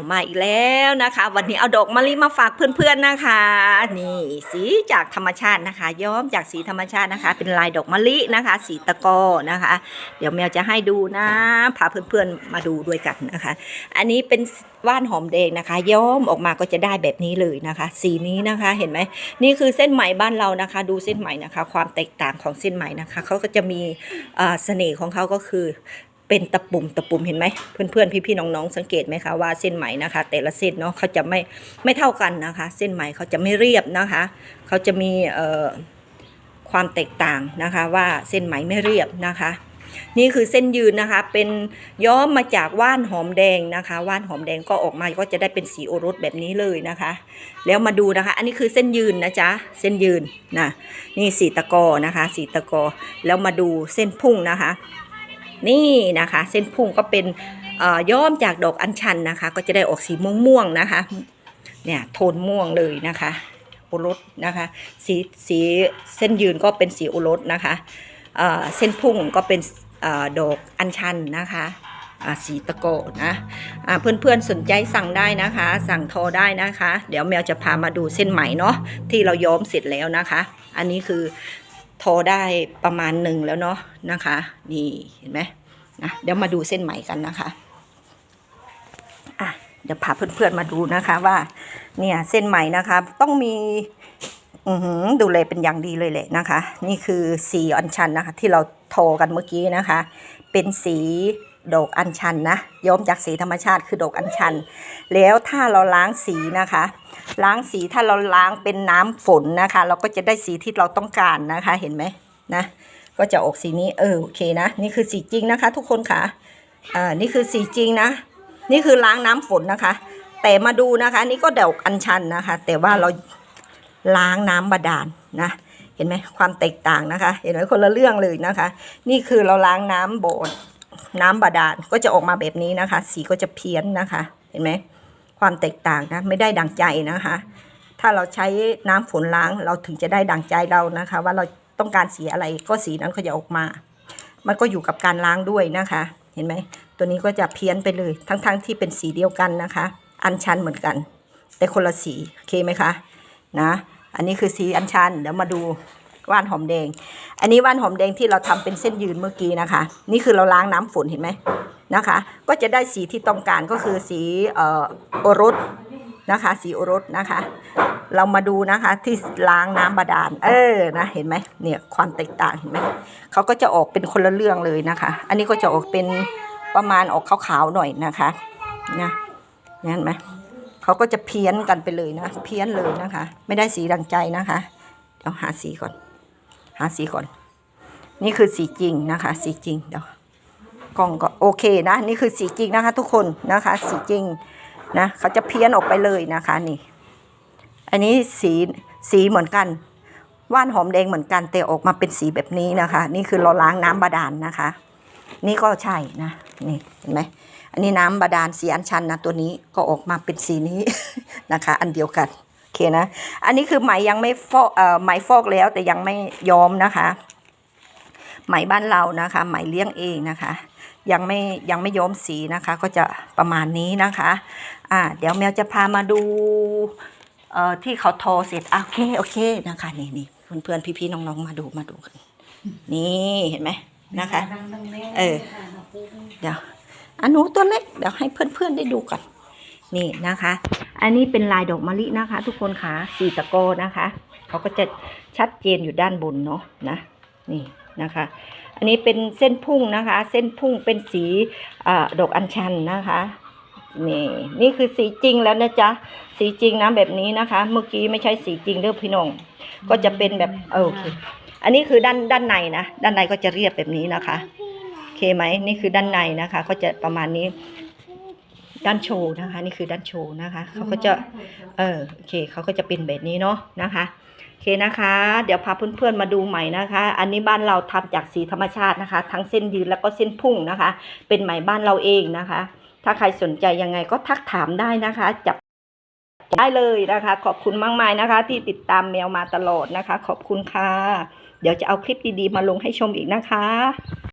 าวมาอีกแล้วนะคะ วันนี้เอาดอกมะลิมาฝากเพื่อนๆนะคะ นี่สีจากธรรมชาตินะคะ ย้อมจากสีธรรมชาตินะคะ เป็นลายดอกมะลินะคะ สีตะกอนะคะ เดี๋ยวแมวจะให้ดูนะพาเพื่อนๆมาดูด้วยกันนะคะ อันนี้เป็นว่านหอมแดงนะคะ ย้อมออกมาก็จะได้แบบนี้เลยนะคะ สีนี้นะคะเห็นไหมนี่คือเส้นไหมบ้านเรานะคะ ดูเส้นไหมนะคะ ความแตกต่างของเส้นไหมนะคะเขาก็จะมีเอ่อเสน่ห์ของเขาก็คือ เป็นตะปุ่มตะปุ่มเห็นไหมเพื่อนๆพี่ๆน้องๆสังเกตไหมคะว่าเส้นไหมนะคะ แต่ละเส้นเนาะเขาจะไม่ไม่เท่ากันนะคะ เส้นไหมเขาจะไม่เรียบนะคะเขาจะมีเอ่อความแตกต่างนะคะว่าเส้นไหมไม่เรียบนะคะ นี่คือเส้นยืนนะคะ เป็นย้อมมาจากว่านหอมแดงนะคะ ว่านหอมแดงก็ออกมาก็จะได้เป็นสีโอรสแบบนี้เลยนะคะ แล้วมาดูนะคะ อันนี้คือเส้นยืนนะจ๊ะเส้นยืนนะนี่สีตะกอนะคะ สีตะกอแล้วมาดูเส้นพุ่งนะคะ นี่นะคะ เส้นพุ่งก็เป็นย้อมจากดอกอัญชันนะคะ ก็จะได้ออกสีม่วงๆนะคะเนี่ยโทนม่วงเลยนะคะโอรสนะคะสีสีเส้นยืนก็เป็นสีโอรสนะคะเเส้นพุ่งก็เป็นอดอกอัญชันนะคะสีตะโกนะอ่าเพื่อนๆสนใจสั่งได้นะคะ สั่งโทรได้นะคะ เดี๋ยวแมวจะพามาดูเส้นไหมเนาะที่เราย้อมเสร็จแล้วนะคะ อันนี้คือ ทรได้ประมาณหนึ่งแล้วเนาะนะคะ นี่เห็นไหมนะเดี๋ยวมาดูเส้นไหมกันนะคะอะเดี๋ยวพาเพื่อนๆมาดูนะคะว่า เนี่ยเส้นไหมนะคะต้องมีอือหือดูแลเป็นอย่างดีเลยแหละนะคะ นี่คือสีอัญชันนะคะ ที่เราโทรกันเมื่อกี้นะคะ เป็นสี ดอกอัญชันนะย้อมจากสีธรรมชาติคือดอกอัญชัน แล้วถ้าเราล้างสีนะคะ ล้างสีถ้าเราล้างเป็นน้ำฝนนะคะ เราก็จะได้สีที่เราต้องการนะคะเห็นไหมนะก็จะออกสีนี้เออโอเคนะ นี่คือสีจริงนะคะ ทุกคนค่ะอ่านี่คือสีจริงนะ นี่คือล้างน้ำฝนนะคะ แต่มาดูนะคะนี่ก็ดอกอัญชันนะคะ แต่ว่าเราล้างน้ำบาดาลนะเห็นไหมความแตกต่างนะคะ เห็นไหมคนละเรื่องเลยนะคะ นี่คือเราล้างน้ำโบสถ์ น้ำบาดาลก็จะออกมาแบบนี้นะคะ สีก็จะเพี้ยนนะคะ เห็นไหมความแตกต่างนะไม่ได้ดังใจนะคะ ถ้าเราใช้น้ำฝนล้างเราถึงจะได้ดังใจเรานะคะ ว่าเราต้องการสีอะไรก็สีนั้นก็จะออกมา มันก็อยู่กับการล้างด้วยนะคะ เห็นไหมตัวนี้ก็จะเพี้ยนไปเลยทั้งๆทที่เป็นสีเดียวกันนะคะ อันชันเหมือนกัน แต่คนละสีโอเคไหมคะนะอันนี้คือสีอัญชันเดี๋ยวมาดู ว่านหอมแดง อันนี้ว่านหอมแดงที่เราทำเป็นเส้นยืนเมื่อกี้นะคะ นี่คือเราล้างน้ำฝนเห็นไหมนะคะ ก็จะได้สีที่ต้องการก็คือสีออโอรสนะคะสีโอรสนะคะ เรามาดูนะคะที่ล้างน้ำบาดาลเออนะเห็นไหมเนี่ยความแตกต่างเห็นไหมเขาก็จะออกเป็นคนละเรื่องเลยนะคะ อันนี้ก็จะออกเป็นประมาณออกขาวๆหน่อยนะคะนะเห็นไหมเขาก็จะเพี้ยนกันไปเลยนะ เพี้ยนเลยนะคะ ไม่ได้สีดังใจนะคะเดี๋ยวหาสีก่อน หาสีก่อน นี่คือสีจริงนะคะ สีจริงเดี๋ยวกล้องก็โอเคนะ นี่คือสีจริงนะคะ ทุกคนนะคะ สีจริงนะเขาจะเพี้ยนออกไปเลยนะคะนี่ อันนี้สีสีเหมือนกัน ว่านหอมแดงเหมือนกันแต่ออกมาเป็นสีแบบนี้นะคะ นี่คือเราล้างน้ำบาดาลนนะคะ นี่ก็ใช่นะนี่เห็นไหมอันนี้น้ำบาดาลสีอัญชันนะตัวนี้ก็ออกมาเป็นสีนี้นะคะ อันเดียวกัน เคนะ อันนี้คือไหมยังไม่ฟอกเอ่อไหมฟอกแล้วแต่ยังไม่ย้อมนะคะ ไหมบ้านเรานะคะ ไหมเลี้ยงเองนะคะ ยังไม่ยังไม่ย้อมสีนะคะ ก็จะประมาณนี้นะคะ อ่า เดี๋ยวแมวจะพามาดูเอ่อที่เขาทอเสร็จโอเคโอเคนะคะนี่นี่เพื่อนเพื่อนพี่พี่ๆน้องๆมาดูมาดูกันนี่เห็นไหมนะคะ เออ เดี๋ยวอันหนูตัวเล็ก เดี๋ยวให้เพื่อนๆได้ดูก่อน นี่นะคะ อันนี้เป็นลายดอกมะลินะคะ ทุกคนค่ะสีตะโกนะคะเขาก็จะชัดเจนอยู่ด้านบนเนาะนะนี่นะคะ อันนี้เป็นเส้นพุ่งนะคะ เส้นพุ่งเป็นสีอดอกอัญชันนะคะนี่นี่คือสีจริงแล้วนะจ๊ะสีจริงนะแบบนี้นะคะ เมื่อกี้ไม่ใช่สีจริงเด้อพี่น้องก็จะเป็นแบบโอเค อันนี้คือด้านด้านในนะด้านในก็จะเรียบแบบนี้นะคะโอเคไหมนี่คือด้านในนะคะ ก็จะประมาณนี้ ด้านโชว์นะคะ นี่คือด้านโชว์นะคะเขาก็จะเออโอเคเขาก็จะเป็นแบบนี้เนาะนะคะโอเคนะคะ เดี๋ยวพาเพื่อนๆมาดูใหม่นะคะ อันนี้บ้านเราทำจากสีธรรมชาตินะคะ ทั้งเส้นยืนแล้วก็เส้นพุ่งนะคะ เป็นไหมบ้านเราเองนะคะ ถ้าใครสนใจยังไงก็ทักถามได้นะคะ จับได้เลยนะคะ ขอบคุณมากมายนะคะ ที่ติดตามแมวมาตลอดนะคะ ขอบคุณค่ะ เดี๋ยวจะเอาคลิปดีๆมาลงให้ชมอีกนะคะ